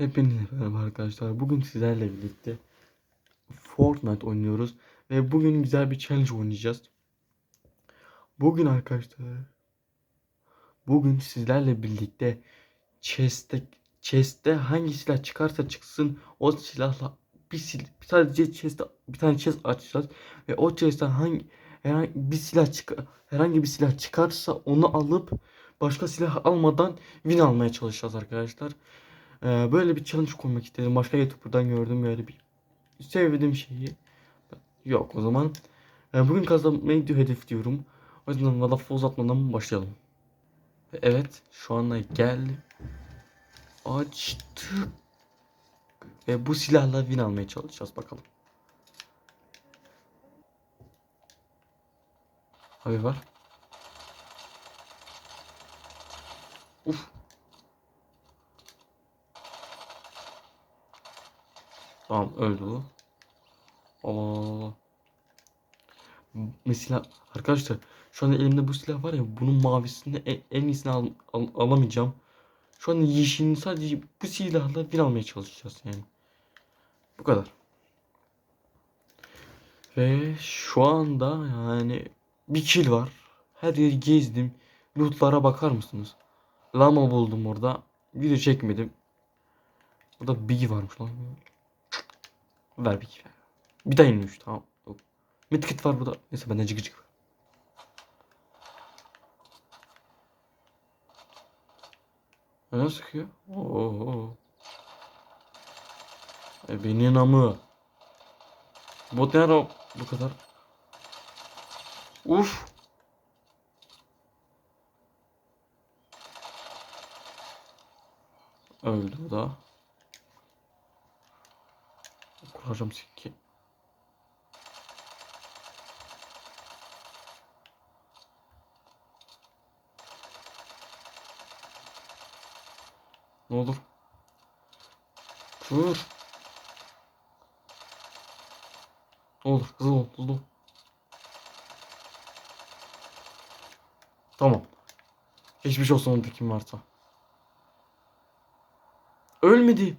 Hepinize merhaba arkadaşlar. Bugün sizlerle birlikte Fortnite oynuyoruz ve bugün güzel bir challenge oynayacağız. Bugün arkadaşlar bugün sizlerle birlikte chest'te chest'te hangi silah çıkarsa çıksın o silahla bir sil sadece chest'te bir tane chest açacağız ve o chest'ten hangi herhangi bir silah çık herhangi bir silah çıkarsa onu alıp başka silah almadan win almaya çalışacağız arkadaşlar. Ee, böyle bir challenge koymak istedim. Başka YouTuber'dan gördüm böyle bir sevdiğim şeyi. Yok o zaman. Ee, bugün kazanmayı diyor hedefliyorum. O yüzden lafı uzatmadan başlayalım. Ve Evet şu anda geldi. Açtık. Ve bu silahla win almaya çalışacağız bakalım. Abi var. Uf. Tamam öldü bu. Allah. Mesela arkadaşlar şu anda elimde bu silah var ya bunun mavisini en, en iyisini al, al- alamayacağım. Şu anda yeşilini sadece bu silahla bir almaya çalışacağız yani. Bu kadar. Ve şu anda yani bir kill var. Her yeri gezdim. Lootlara bakar mısınız? Lama buldum orada. Video çekmedim. Burada Biggie varmış lan. Ver Biggie ver. Bir daha inmiş tamam. Medkit var burada. Neyse bende cıgı cıgı var. Ne sıkıyor? Oo. E benim namı. Bot ne ara bu kadar? Uf. Öldü bu da. Kuracağım sikki. Ne olur. Dur. Ne olur hızlı ol hızlı ol. Tamam. Geçmiş olsun orada kim varsa. Ölmedi.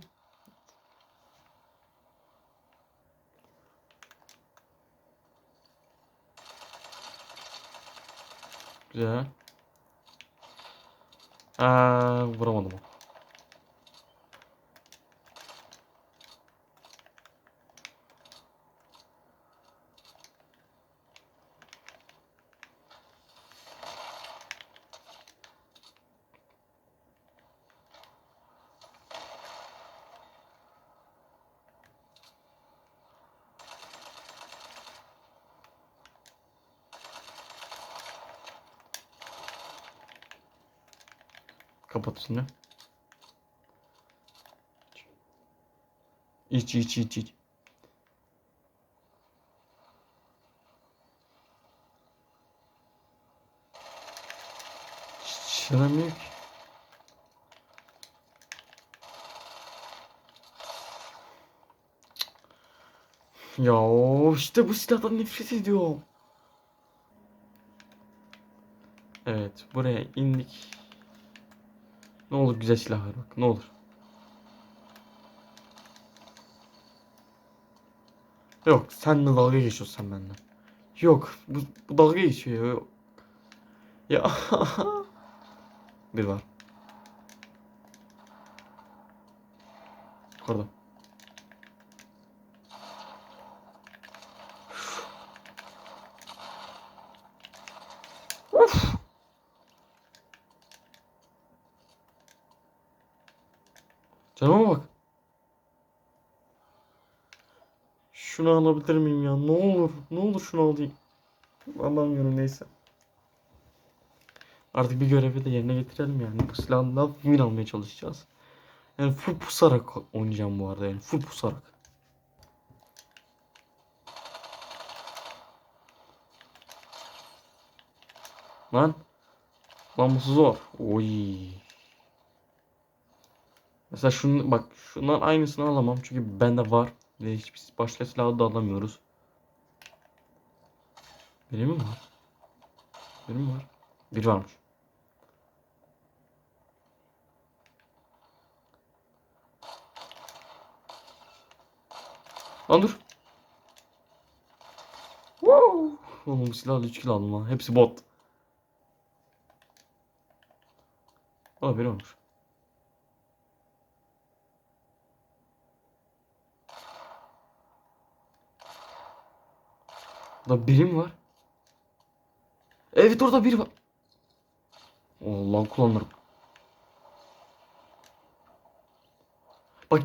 Güzel. Aa, vuramadım. Kapat üstünü. İç iç iç iç. Şıramıyor ki. Ya işte bu silahdan nefret ediyorum. Evet buraya indik. Ne olur güzel silah ver bak ne olur. Yok sen de dalga geçiyorsun benden. Yok bu, bu dalga geçiyor yok. Ya bir var. Yukarıda. Of. Canıma bak. Şunu alabilir miyim ya? Ne olur. Ne olur şunu alayım. Alamıyorum neyse. Artık bir görevi de yerine getirelim yani. Bu silahla win almaya çalışacağız. Yani full pusarak oynayacağım bu arada yani. Full pusarak. Lan. Lan bu zor. Oy. Mesela şunu bak şundan aynısını alamam çünkü bende var ve hiçbir başka silahı da alamıyoruz. Benim mi var? Benim mi var? Bir varmış. Lan dur. Wow. Oğlum silahla 3 kill aldım lan. Hepsi bot. Aa biri olmuş. Burada biri mi var? Evet orada biri var. Allah kullanırım. Bak.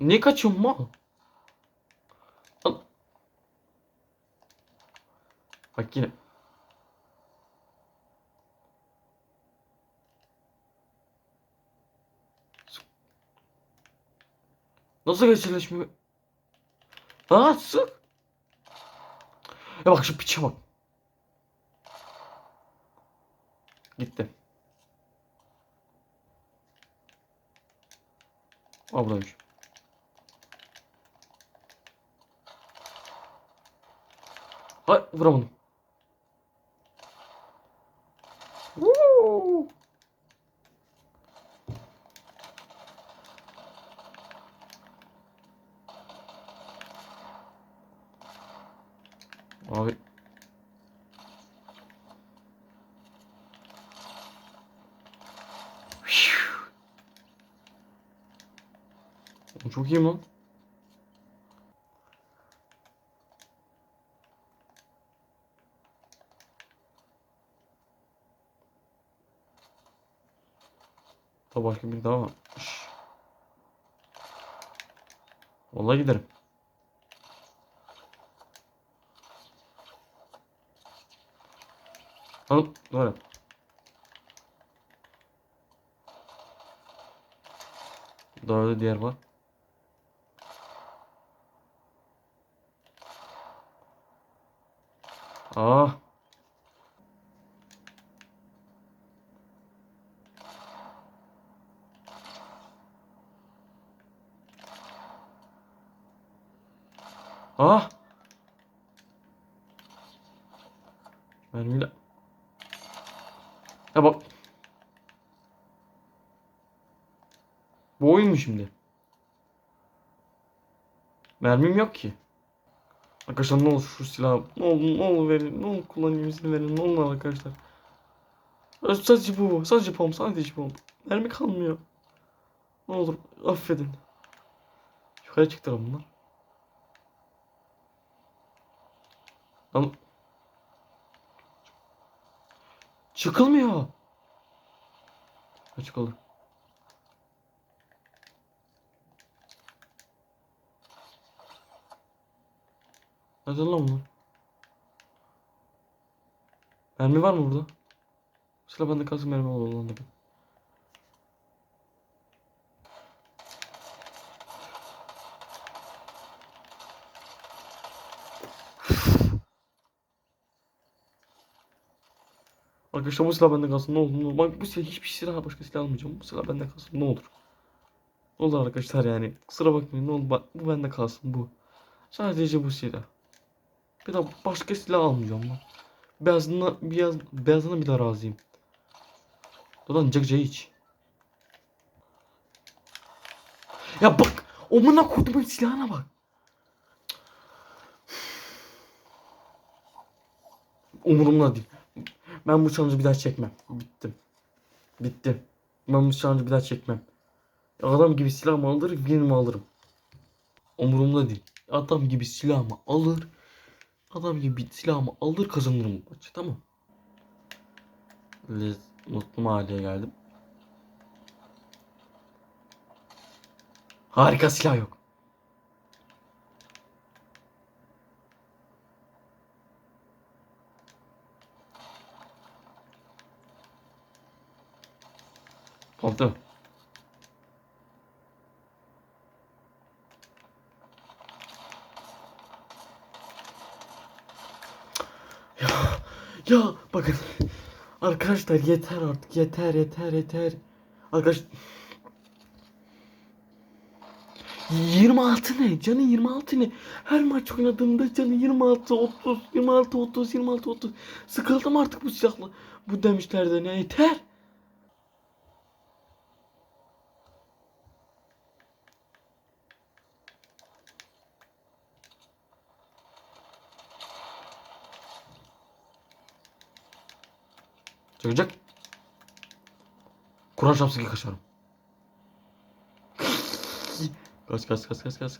Niye kaçıyorsun mal? Al. Bak yine. Nasıl gerçekleşmiyor? Ha sık. Ya bak şu piçe bak. Gitti. Aa buradaymış. Hay vuramadım. Woo! Abi. Çok iyi lan. Başka bir daha varmış. Vallahi giderim. Böyle. Daha da diğer var. Ah. Ah. Mermiyle. Ya bak. Bu oyun mu şimdi? Mermim yok ki. Arkadaşlar ne olur şu silahı ne olur ne olur verin ne olur kullanayım izin verin ne olur arkadaşlar. Sadece bu sadece pom sadece pom. Mermi kalmıyor. Ne olur affedin. Yukarı çıktılar bunlar. Lan Çıkılmıyor. Açık olur. Hadi lan bunu. Mermi var mı burada? Sıra bende kalsın mermi olur lan dedim. Arkadaşlar bu silah bende kalsın ne olur ne olur. Bak bu silah hiçbir silah başka silah almayacağım. Bu silah bende kalsın ne olur. Ne olur arkadaşlar yani. Kusura bakmayın ne olur bak bu bende kalsın bu. Sadece bu silah. Bir daha başka silah almayacağım lan. Beyazına, beyaz, beyazına bir daha razıyım. Ulan cıkcı hiç. Ya bak. Omuna kodumun silahına bak. Umurumda değil. Ben bu challenge'ı bir daha çekmem. Bittim. Bittim. Ben bu challenge'ı bir daha çekmem. Adam gibi silahımı alır, winimi alırım. Umurumda değil. Adam gibi silahımı alır. Adam gibi silahımı alır kazanırım bu maçı. Tamam. Liz, mutlu mahalleye geldim. Harika silah yok. Oldu. Ya, ya bakın. Arkadaşlar yeter artık yeter yeter yeter. Arkadaş 26 ne? Canı 26 ne? Her maç oynadığımda canı 26 30 26 30 26 30. Sıkıldım artık bu silahla. Bu demişlerden ya yeter. Çıkacak. Kur'an şapsı ki kaçarım. kaç kaç kaç kaç kaç.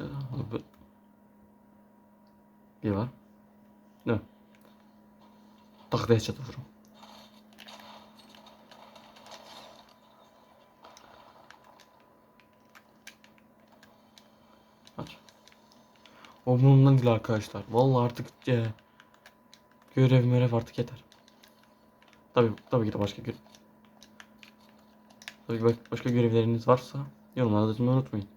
Bir var. Ne? Tahtaya çatırırım. Bundan değil arkadaşlar. Vallahi artık e, görev görev artık yeter. Tabii tabii ki de başka görev. Tabii ki baş- başka görevleriniz varsa yorumlarda yazmayı unutmayın.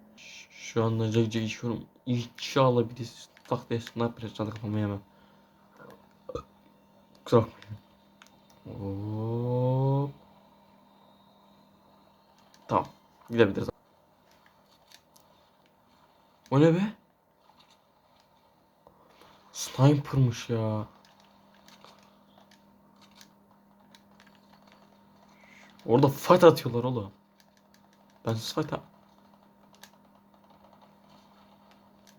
Şu anda cek cek içiyorum. İnşallah bir de tahtaya sniper çadı kafama yemem. Kusura bakmayın. Hop. Tamam. Gidebiliriz. O ne be? Sniper'mış ya. Orada fight atıyorlar oğlum. Ben fight at...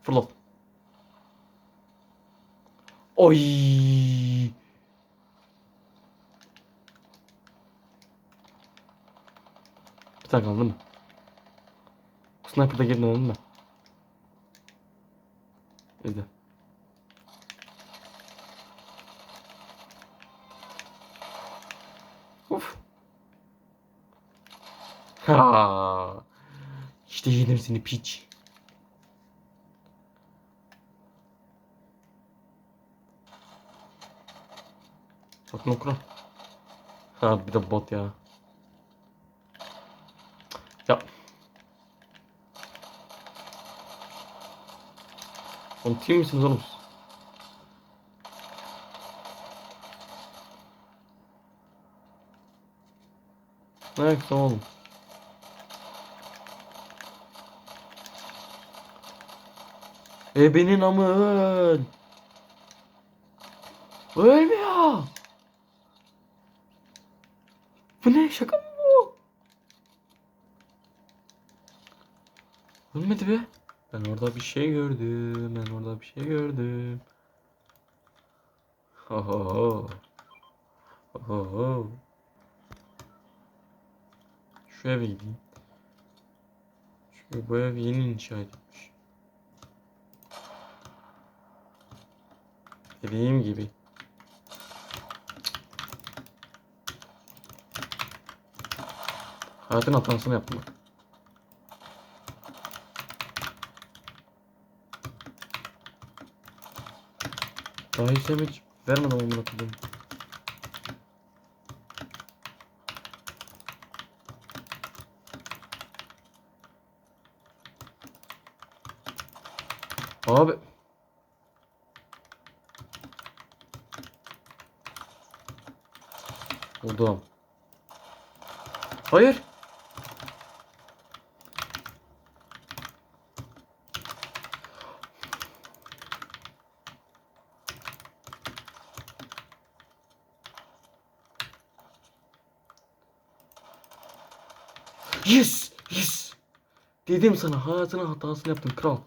Fırlat. Oy. Bir tane kaldı mi? Sniper'da girdin değil mi? İzle. Uf. Ha. İşte yedim seni piç. Sakın okura. Ha bir de bot ya. Ya. Oğlum team misiniz oğlum? Ne yapıyorsun oğlum? Ebenin amın. Ölmüyor. Bu ne şaka mı bu? Ölmedi be. Ben orada bir şey gördüm. Ben orada bir şey gördüm. Ho ho ho. Ho ho. Şu eve gideyim. Çünkü bu ev yeni inşa edilmiş. Dediğim gibi. Hayatın hatasını yaptım. Daha hiç yemek vermedim amına koyayım. Abi. Vurdum. Hayır. Yes! Yes! Dedim sana hayatının hatasını yaptın kral.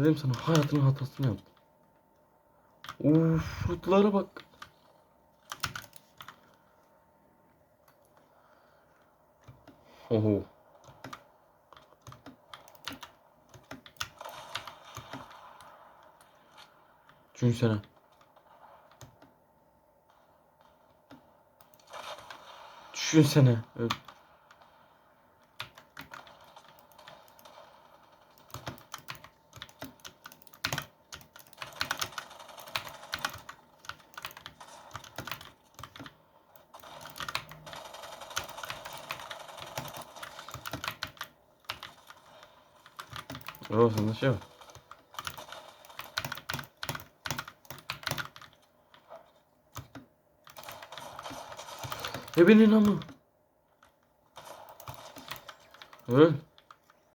Dedim sana hayatının hatasını yaptın. Uf, şutlara bak. Oho. Düşünsene. Düşünsene. Öl- Oo sende şey. Ebenin amı. Öl.